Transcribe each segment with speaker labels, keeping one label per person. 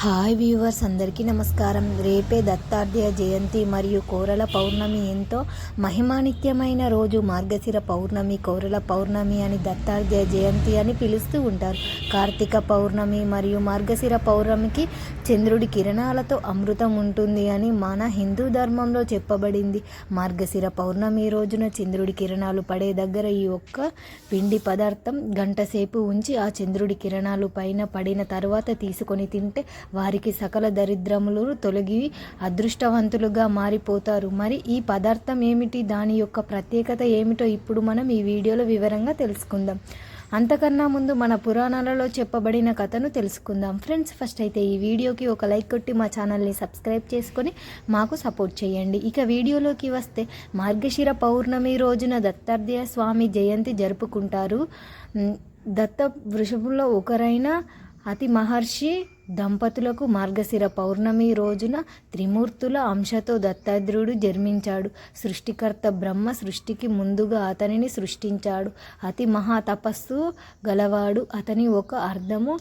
Speaker 1: Hi viewers అందరికీ నమస్కారం. రేపే దత్తాత్రేయ జయంతి మరియు కోరల పౌర్ణమి ఎంతో మహిమానిత్యమైన రోజు. మార్గశిర పౌర్ణమి కోరల పౌర్ణమి అని దత్తాత్రేయ జయంతి అని పిలుస్తూ ఉంటారు. కార్తీక పౌర్ణమి మరియు మార్గశిర పౌర్ణమికి చంద్రుడి కిరణాలతో అమృతం ఉంటుంది అని మన హిందూ ధర్మంలో చెప్పబడింది. మార్గశిర పౌర్ణమి రోజున చంద్రుడి కిరణాలు పడే దగ్గర ఈ ఒక్క పిండి పదార్థం గంటసేపు ఉంచి ఆ చంద్రుడి కిరణాలు పైన పడిన తర్వాత తీసుకొని తింటే వారికి సకల దరిద్రములు తొలగి అదృష్టవంతులుగా మారిపోతారు. మరి ఈ పదార్థం ఏమిటి? దాని యొక్క ప్రత్యేకత ఏమిటో ఇప్పుడు మనం ఈ వీడియోలో వివరంగా తెలుసుకుందాం. అంతకన్నా ముందు మన పురాణాలలో చెప్పబడిన కథను తెలుసుకుందాం. ఫ్రెండ్స్ ఫస్ట్ అయితే ఈ వీడియోకి ఒక లైక్ కొట్టి మా ఛానల్ని సబ్స్క్రైబ్ చేసుకొని మాకు సపోర్ట్ చేయండి. ఇక వీడియోలోకి వస్తే మార్గశిర పౌర్ణమి రోజున దత్తాత్రేయ స్వామి జయంతి జరుపుకుంటారు. దత్త వృషభుల్లో ఒకరైన అతి మహర్షి దంపతులకు మార్గశిర పౌర్ణమి రోజున త్రిమూర్తుల అంశతో దత్తాద్రుడు జన్మించాడు. సృష్టికర్త బ్రహ్మ సృష్టికి ముందుగా అతనిని సృష్టించాడు. అతి మహా తపస్సు గలవాడు. అతని ఒక అర్థము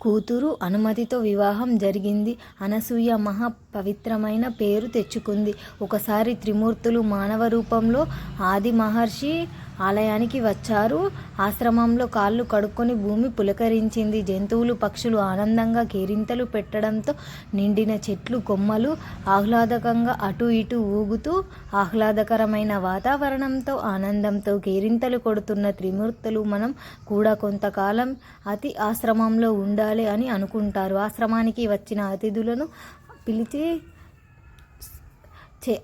Speaker 1: కూతురు అనుమతితో వివాహం జరిగింది. అనసూయ మహా పవిత్రమైన పేరు తెచ్చుకుంది. ఒకసారి త్రిమూర్తులు మానవ రూపంలో ఆది మహర్షి ఆలయానికి వచ్చారు. ఆశ్రమంలో కాళ్ళు కడుక్కొని భూమి పులకరించింది. జంతువులు పక్షులు ఆనందంగా కేరింతలు పెట్టడంతో నిండిన చెట్లు కొమ్మలు ఆహ్లాదకంగా అటు ఇటు ఊగుతూ ఆహ్లాదకరమైన వాతావరణంతో ఆనందంతో కేరింతలు కొడుతున్న త్రిమూర్తులు మనం కూడా కొంతకాలం అతి ఆశ్రమంలో ఉండాలి అని అనుకుంటారు. ఆశ్రమానికి వచ్చిన అతిథులను పిలిచి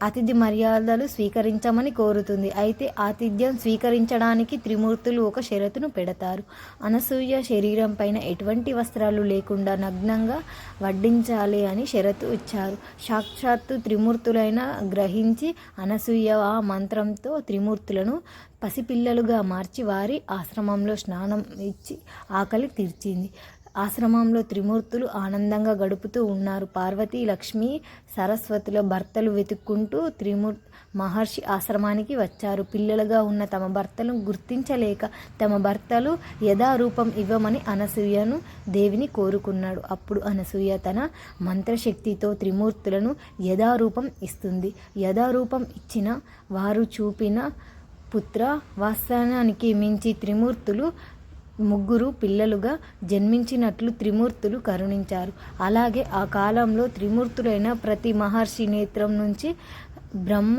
Speaker 1: అతిథి మర్యాదలు స్వీకరించమని కోరుతుంది. అయితే ఆతిథ్యం స్వీకరించడానికి త్రిమూర్తులు ఒక షరతును పెడతారు. అనసూయ శరీరం పైన ఎటువంటి వస్త్రాలు లేకుండా నగ్నంగా వడ్డించాలి అని షరతు ఇచ్చారు. సాక్షాత్తు త్రిమూర్తులైన గ్రహించి అనసూయ ఆ మంత్రంతో త్రిమూర్తులను పసిపిల్లలుగా మార్చి వారి ఆశ్రమంలో స్నానం ఇచ్చి ఆకలి తీర్చింది. ఆశ్రమంలో త్రిమూర్తులు ఆనందంగా గడుపుతూ ఉన్నారు. పార్వతి లక్ష్మి సరస్వతుల భర్తలు వెతుక్కుంటూ త్రిమూర్ మహర్షి ఆశ్రమానికి వచ్చారు. పిల్లలుగా ఉన్న తమ భర్తలను గుర్తించలేక తమ భర్తలు యథారూపం ఇవ్వమని అనసూయను దేవిని కోరుకున్నాడు. అప్పుడు అనసూయ తన మంత్రశక్తితో త్రిమూర్తులను యథారూపం ఇస్తుంది. యథారూపం ఇచ్చిన వారు చూపిన పుత్ర వాస్తవానికి మించి త్రిమూర్తులు ముగ్గురు పిల్లలుగా జన్మించినట్లు త్రిమూర్తులు కరుణించారు. అలాగే ఆ కాలంలో త్రిమూర్తులైన ప్రతి మహర్షి నేత్రం నుంచి బ్రహ్మ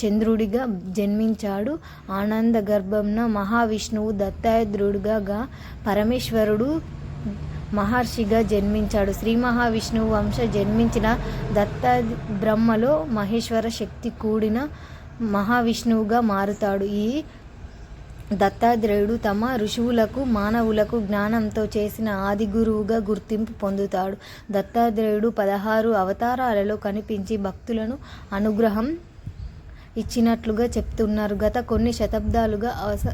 Speaker 1: చంద్రుడిగా జన్మించాడు. ఆనంద గర్భంన మహావిష్ణువు దత్తాత్రేయుడుగా పరమేశ్వరుడు మహర్షిగా జన్మించాడు. శ్రీ మహావిష్ణువు వంశ జన్మించిన దత్త బ్రహ్మలో మహేశ్వర శక్తి కూడిన మహావిష్ణువుగా మారుతాడు. ఈ దత్తాత్రేయుడు తమ ఋషువులకు మానవులకు జ్ఞానంతో చేసిన ఆది గురువుగా గుర్తింపు పొందుతాడు. దత్తాత్రేయుడు పదహారు అవతారాలలో కనిపించి భక్తులను అనుగ్రహం ఇచ్చినట్లుగా చెప్తున్నారు. గత కొన్ని శతాబ్దాలుగా అవస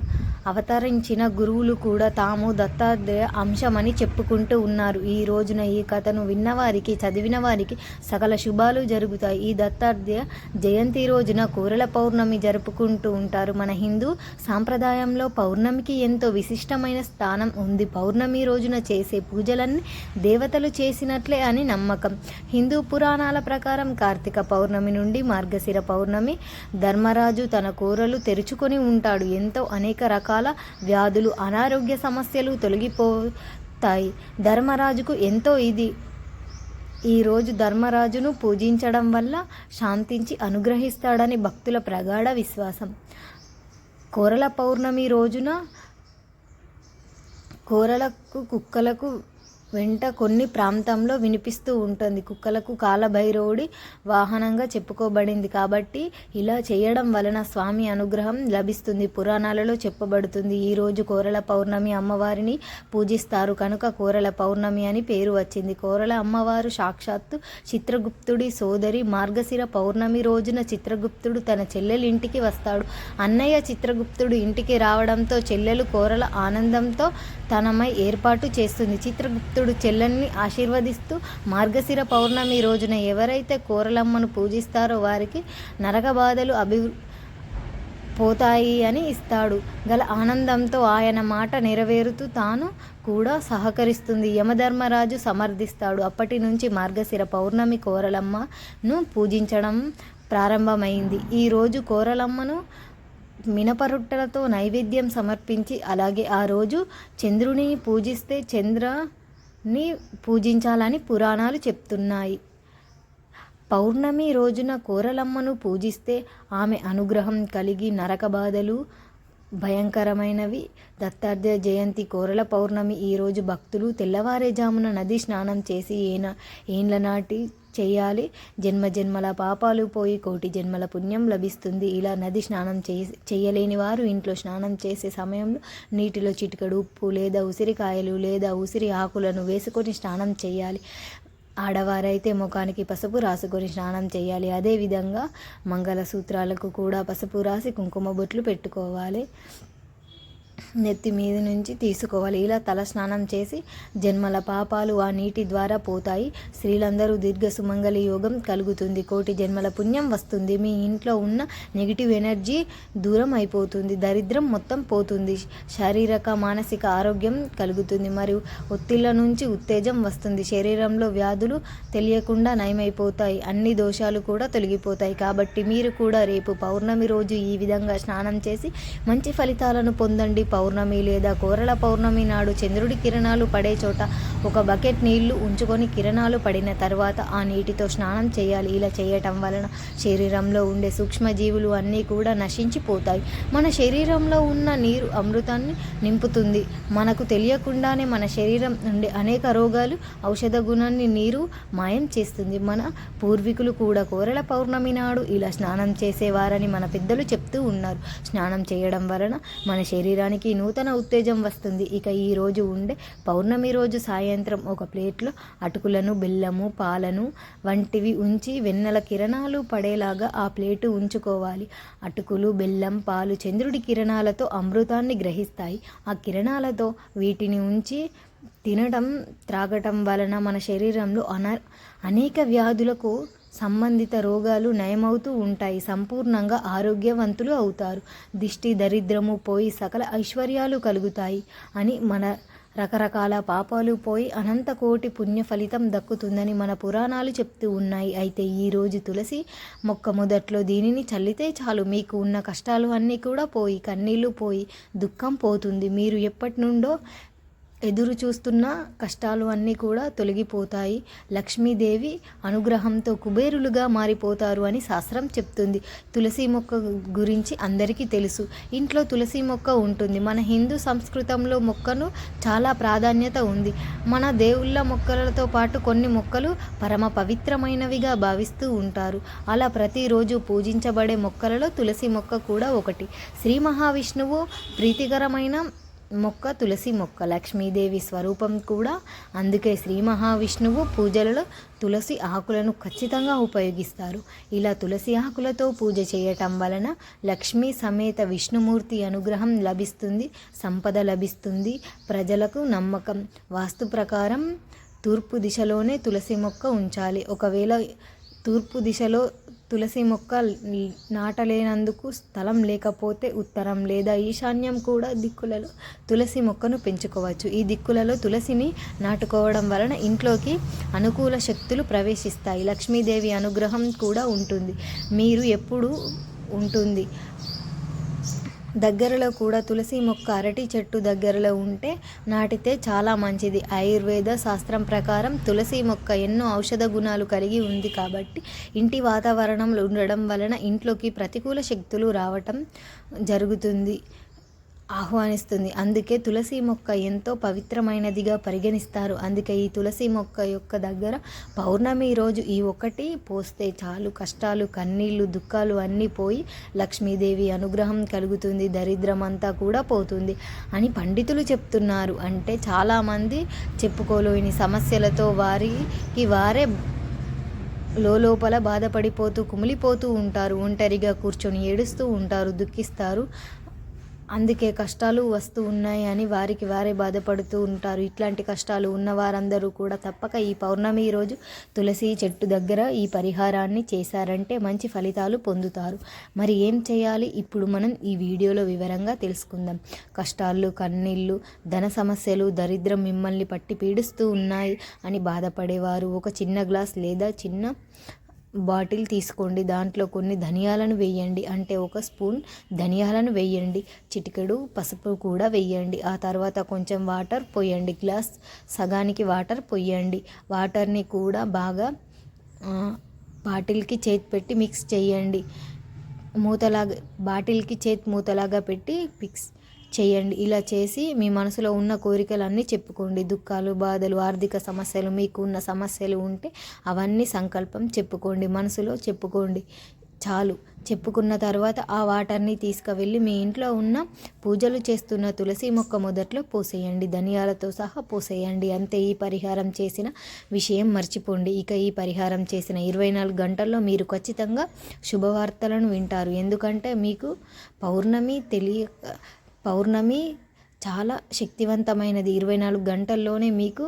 Speaker 1: అవతరించిన గురువులు కూడా తాము దత్తాత్రేయ అంశమని చెప్పుకుంటూ ఉన్నారు. ఈ రోజున ఈ కథను విన్నవారికి చదివిన వారికి సకల శుభాలు జరుగుతాయి. ఈ దత్తాత్రేయ జయంతి రోజున కూరల పౌర్ణమి జరుపుకుంటూ ఉంటారు. మన హిందూ సాంప్రదాయంలో పౌర్ణమికి ఎంతో విశిష్టమైన స్థానం ఉంది. పౌర్ణమి రోజున చేసే పూజలన్నీ దేవతలు చేసినట్లే అని నమ్మకం. హిందూ పురాణాల ప్రకారం కార్తీక పౌర్ణమి నుండి మార్గశిర పౌర్ణమి ధర్మరాజు తన కూరలు తెరుచుకొని ఉంటాడు. ఎంతో అనేక రకాల వ్యాధులు అనారోగ్య సమస్యలు తొలగిపోతాయి. ధర్మరాజుకు ఎంతో ఇది. ఈ రోజు ధర్మరాజును పూజించడం వల్ల శాంతించి అనుగ్రహిస్తాడని భక్తుల ప్రగాఢ విశ్వాసం. కోరల పౌర్ణమి రోజున కోరలకు కుక్కలకు వెంట కొన్ని ప్రాంతంలో వినిపిస్తూ ఉంటుంది. కుక్కలకు కాలభైరవుడి వాహనంగా చెప్పుకోబడింది. కాబట్టి ఇలా చేయడం వలన స్వామి అనుగ్రహం లభిస్తుంది. పురాణాలలో చెప్పబడుతుంది. ఈరోజు కోరల పౌర్ణమి అమ్మవారిని పూజిస్తారు. కనుక కోరల పౌర్ణమి అని పేరు వచ్చింది. కోరల అమ్మవారు సాక్షాత్తు చిత్రగుప్తుడి సోదరి. మార్గశిర పౌర్ణమి రోజున చిత్రగుప్తుడు తన చెల్లెలింటికి వస్తాడు. అన్నయ్య చిత్రగుప్తుడు ఇంటికి రావడంతో చెల్లెలు కోరల ఆనందంతో తనమై ఏర్పాటు చేస్తుంది. చిత్రగుప్తుడు చెల్లెల్ని ఆశీర్వదిస్తూ మార్గశిర పౌర్ణమి రోజున ఎవరైతే కోరలమ్మను పూజిస్తారో వారికి నరక బాధలు అభి పోతాయి అని ఇస్తాడు. గల ఆనందంతో ఆయన మాట నెరవేరుతూ తాను కూడా సహకరిస్తుంది. యమధర్మరాజు సమర్థిస్తాడు. అప్పటి నుంచి మార్గశిర పౌర్ణమి కోరలమ్మను పూజించడం ప్రారంభమైంది. ఈరోజు కోరలమ్మను మినపరొట్టెలతో నైవేద్యం సమర్పించి అలాగే ఆ రోజు చంద్రుని పూజిస్తే చంద్ర ని పూజించాలని పురాణాలు చెప్తున్నాయి. పౌర్ణమి రోజున కోరలమ్మను పూజిస్తే ఆమె అనుగ్రహం కలిగి నరక బాధలు భయంకరమైనవి. దత్తాత్రేయ జయంతి కోరల పౌర్ణమి ఈరోజు భక్తులు తెల్లవారేజామున నది స్నానం చేసి ఏన ఏండ్ల నాటి చేయాలి. జన్మ జన్మల పాపాలు పోయి కోటి జన్మల పుణ్యం లభిస్తుంది. ఇలా నది స్నానం చే చేయలేని వారు ఇంట్లో స్నానం చేసే సమయంలో నీటిలో చిటికడు ఉప్పు లేదా ఉసిరికాయలు లేదా ఉసిరి ఆకులను వేసుకొని స్నానం చేయాలి. ఆడవారైతే ముఖానికి పసుపు రాసుకొని స్నానం చేయాలి. అదేవిధంగా మంగళసూత్రాలకు కూడా పసుపు రాసి కుంకుమ బొట్లు పెట్టుకోవాలి. నెత్తి మీద నుంచి తీసుకోవాలి. ఇలా తల స్నానం చేసి జన్మల పాపాలు ఆ నీటి ద్వారా పోతాయి. స్త్రీలందరూ దీర్ఘ సుమంగళి యోగం కలుగుతుంది. కోటి జన్మల పుణ్యం వస్తుంది. మీ ఇంట్లో ఉన్న నెగిటివ్ ఎనర్జీ దూరం అయిపోతుంది. దరిద్రం మొత్తం పోతుంది. శారీరక మానసిక ఆరోగ్యం కలుగుతుంది. మరియు ఒత్తిళ్ళ నుంచి ఉత్తేజం వస్తుంది. శరీరంలో వ్యాధులు తెలియకుండా నయమైపోతాయి. అన్ని దోషాలు కూడా తొలగిపోతాయి. కాబట్టి మీరు కూడా రేపు పౌర్ణమి రోజు ఈ విధంగా స్నానం చేసి మంచి ఫలితాలను పొందండి. పౌర్ణమి లేదా కోరల పౌర్ణమి నాడు చంద్రుడి కిరణాలు పడే చోట ఒక బకెట్ నీళ్ళు ఉంచుకొని కిరణాలు పడిన తర్వాత ఆ నీటితో స్నానం చేయాలి. ఇలా చేయటం వలన శరీరంలో ఉండే సూక్ష్మజీవులు అన్నీ కూడా నశించిపోతాయి. మన శరీరంలో ఉన్న నీరు అమృతాన్ని నింపుతుంది. మనకు తెలియకుండానే మన శరీరం నుండి అనేక రోగాలు ఔషధ గుణాన్ని నీరు మాయం చేస్తుంది. మన పూర్వీకులు కూడా కోరల పౌర్ణమి నాడు ఇలా స్నానం చేసేవారని మన పెద్దలు చెప్తూ ఉన్నారు. స్నానం చేయడం వలన మన శరీరానికి మనకి నూతన ఉత్తేజం వస్తుంది. ఇక ఈ రోజు ఉండే పౌర్ణమి రోజు సాయంత్రం ఒక ప్లేట్లో అటుకులను బెల్లము పాలను వంటివి ఉంచి వెన్నెల కిరణాలు పడేలాగా ఆ ప్లేటు ఉంచుకోవాలి. అటుకులు బెల్లం పాలు చంద్రుడి కిరణాలతో అమృతాన్ని గ్రహిస్తాయి. ఆ కిరణాలతో వీటిని ఉంచి తినడం త్రాగటం వలన మన శరీరంలో అన అనేక వ్యాధులకు సంబంధిత రోగాలు నయమవుతూ ఉంటాయి. సంపూర్ణంగా ఆరోగ్యవంతులు అవుతారు. దిష్టి దరిద్రము పోయి సకల ఐశ్వర్యాలు కలుగుతాయి అని మన రకరకాల పాపాలు పోయి అనంత కోటి పుణ్య ఫలితం దక్కుతుందని మన పురాణాలు చెప్తూ ఉన్నాయి. అయితే ఈరోజు తులసి మొక్క మొదట్లో దీనిని చల్లితే చాలు. మీకు ఉన్న కష్టాలు అన్నీ కూడా పోయి కన్నీళ్ళు పోయి దుఃఖం పోతుంది. మీరు ఎప్పటి నుండో ఎదురు చూస్తున్న కష్టాలు అన్నీ కూడా తొలగిపోతాయి. లక్ష్మీదేవి అనుగ్రహంతో కుబేరులుగా మారిపోతారు అని శాస్త్రం చెప్తుంది. తులసి మొక్క గురించి అందరికీ తెలుసు. ఇంట్లో తులసి మొక్క ఉంటుంది. మన హిందూ సంస్కృతంలో మొక్కను చాలా ప్రాధాన్యత ఉంది. మన దేవుళ్ళ మొక్కలతో పాటు కొన్ని మొక్కలు పరమ పవిత్రమైనవిగా భావిస్తూ ఉంటారు. అలా ప్రతిరోజు పూజించబడే మొక్కలలో తులసి మొక్క కూడా ఒకటి. శ్రీ మహావిష్ణువు ప్రీతికరమైన మొక్క తులసి మొక్క. లక్ష్మీదేవి స్వరూపం కూడా అందుకే శ్రీ మహావిష్ణువు పూజలలో తులసి ఆకులను ఖచ్చితంగా ఉపయోగిస్తారు. ఇలా తులసి ఆకులతో పూజ చేయటం వలన లక్ష్మీ సమేత విష్ణుమూర్తి అనుగ్రహం లభిస్తుంది సంపద లభిస్తుంది. ప్రజలకు నమ్మకం వాస్తు ప్రకారం తూర్పు దిశలోనే తులసి మొక్క ఉంచాలి. ఒకవేళ తూర్పు దిశలో తులసి మొక్క నాటలేనందుకు స్థలం లేకపోతే ఉత్తరం లేదా ఈశాన్యం కూడా దిక్కులలో తులసి మొక్కను పెంచుకోవచ్చు. ఈ దిక్కులలో తులసిని నాటుకోవడం వలన ఇంట్లోకి అనుకూల శక్తులు ప్రవేశిస్తాయి. లక్ష్మీదేవి అనుగ్రహం కూడా ఉంటుంది. మీరు ఎప్పుడు ఉంటుంది. దగ్గరలో కూడా తులసి మొక్క అరటి చెట్టు దగ్గరలో ఉంటే నాటితే చాలా మంచిది. ఆయుర్వేద శాస్త్రం ప్రకారం తులసి మొక్క ఎన్నో ఔషధ గుణాలు కలిగి ఉంది కాబట్టి ఇంటి వాతావరణంలో ఉండడం వలన ఇంట్లోకి ప్రతికూల శక్తులు రావటం జరుగుతుంది. ఆహ్వానిస్తుంది. అందుకే తులసి మొక్క ఎంతో పవిత్రమైనదిగా పరిగణిస్తారు. అందుకే ఈ తులసి మొక్క యొక్క దగ్గర పౌర్ణమి రోజు ఈ ఒకటి పోస్తే చాలు కష్టాలు కన్నీళ్ళు దుఃఖాలు అన్నీ పోయి లక్ష్మీదేవి అనుగ్రహం కలుగుతుంది. దరిద్రమంతా కూడా పోతుంది. అని పండితులు చెప్తున్నారు. అంటే చాలామంది చెప్పుకోలేని సమస్యలతో వారికి వారే లోపల బాధపడిపోతూ కుమిలిపోతూ ఉంటారు. ఒంటరిగా కూర్చొని ఏడుస్తూ ఉంటారు దుఃఖిస్తారు. అందుకే కష్టాలు వస్తూ ఉన్నాయి అని వారికి వారే బాధపడుతూ ఉంటారు. ఇట్లాంటి కష్టాలు ఉన్న వారందరూ కూడా తప్పక ఈ పౌర్ణమి రోజు తులసి చెట్టు దగ్గర ఈ పరిహారాన్ని చేశారంటే మంచి ఫలితాలు పొందుతారు. మరి ఏం చేయాలి? ఇప్పుడు మనం ఈ వీడియోలో వివరంగా తెలుసుకుందాం. కష్టాలు కన్నీళ్ళు ధన సమస్యలు దరిద్రం మిమ్మల్ని పట్టి పీడిస్తూ ఉన్నాయి అని బాధపడేవారు. ఒక చిన్న గ్లాస్ లేదా చిన్న బాటిల్ తీసుకోండి. దాంట్లో కొన్ని ధనియాలను వేయండి. అంటే ఒక స్పూన్ ధనియాలను వేయండి. చిటికెడు పసుపు కూడా వేయండి. ఆ తర్వాత కొంచెం వాటర్ పోయండి. గ్లాస్ సగానికి వాటర్ పోయండి. వాటర్ని కూడా బాగా బాటిల్కి చేతి పెట్టి మిక్స్ చేయండి. మూతలాగా బాటిల్కి చేతి మూతలాగా పెట్టి మిక్స్ చేయండి. ఇలా చేసి మీ మనసులో ఉన్న కోరికలన్నీ చెప్పుకోండి. దుఃఖాలు బాధలు ఆర్థిక సమస్యలు మీకు ఉన్న సమస్యలు ఉంటే అవన్నీ సంకల్పం చెప్పుకోండి. మనసులో చెప్పుకోండి. చాలు. చెప్పుకున్న తర్వాత ఆ వాటర్ని తీసుకువెళ్ళి మీ ఇంట్లో ఉన్న పూజలు చేస్తున్న తులసి మొక్క మొదట్లో పోసేయండి. ధనియాలతో సహా పోసేయండి. అంతే ఈ పరిహారం చేసిన విషయం మర్చిపోండి. ఇక ఈ పరిహారం చేసిన ఇరవై నాలుగు గంటల్లో మీరు ఖచ్చితంగా శుభవార్తలను వింటారు. ఎందుకంటే మీకు పౌర్ణమి తెలియ పౌర్ణమి చాలా శక్తివంతమైనది. ఇరవై నాలుగు గంటల్లోనే మీకు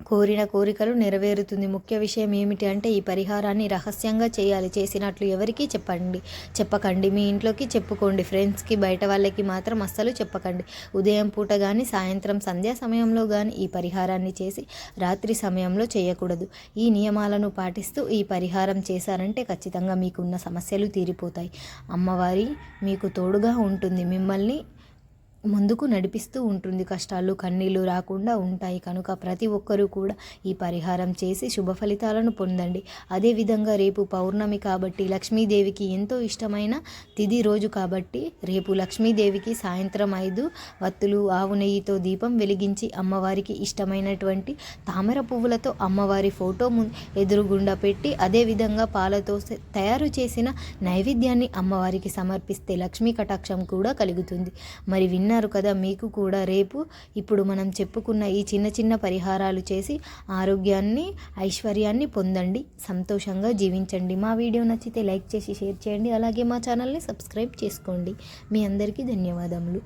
Speaker 1: కోరిన కోరికలు నెరవేరుతుంది. ముఖ్య విషయం ఏమిటి అంటే ఈ పరిహారాన్ని రహస్యంగా చేయాలి. చేసినట్లు ఎవరికీ చెప్పండి. చెప్పకండి. మీ ఇంట్లోకి చెప్పుకోండి. ఫ్రెండ్స్కి బయట వాళ్ళకి మాత్రం అస్సలు చెప్పకండి. ఉదయం పూట కానీ సాయంత్రం సంధ్యా సమయంలో కానీ ఈ పరిహారాన్ని చేసి రాత్రి సమయంలో చేయకూడదు. ఈ నియమాలను పాటిస్తూ ఈ పరిహారం చేశారంటే ఖచ్చితంగా మీకున్న సమస్యలు తీరిపోతాయి. అమ్మవారి మీకు తోడుగా ఉంటుంది. మిమ్మల్ని ముందుకు నడిపిస్తూ ఉంటుంది. కష్టాలు కన్నీళ్ళు రాకుండా ఉంటాయి. కనుక ప్రతి ఒక్కరూ కూడా ఈ పరిహారం చేసి శుభ ఫలితాలను పొందండి. అదేవిధంగా రేపు పౌర్ణమి కాబట్టి లక్ష్మీదేవికి ఎంతో ఇష్టమైన తిది రోజు కాబట్టి రేపు లక్ష్మీదేవికి సాయంత్రం ఐదు వత్తులు ఆవు నెయ్యితో దీపం వెలిగించి అమ్మవారికి ఇష్టమైనటువంటి తామర పువ్వులతో అమ్మవారి ఫోటో ము ఎదురుగుండా పెట్టి అదేవిధంగా పాలతో తయారు చేసిన నైవేద్యాన్ని అమ్మవారికి సమర్పిస్తే లక్ష్మీ కటాక్షం కూడా కలుగుతుంది. మరి విన్న విన్నారు కదా మీకు కూడా రేపు ఇప్పుడు మనం చెప్పుకున్న ఈ చిన్న చిన్న పరిహారాలు చేసి ఆరోగ్యాన్ని ఐశ్వర్యాన్ని పొందండి. సంతోషంగా జీవించండి. మా వీడియో నచ్చితే లైక్ చేసి షేర్ చేయండి. అలాగే మా ఛానల్ని సబ్స్క్రైబ్ చేసుకోండి. మీ అందరికీ ధన్యవాదములు.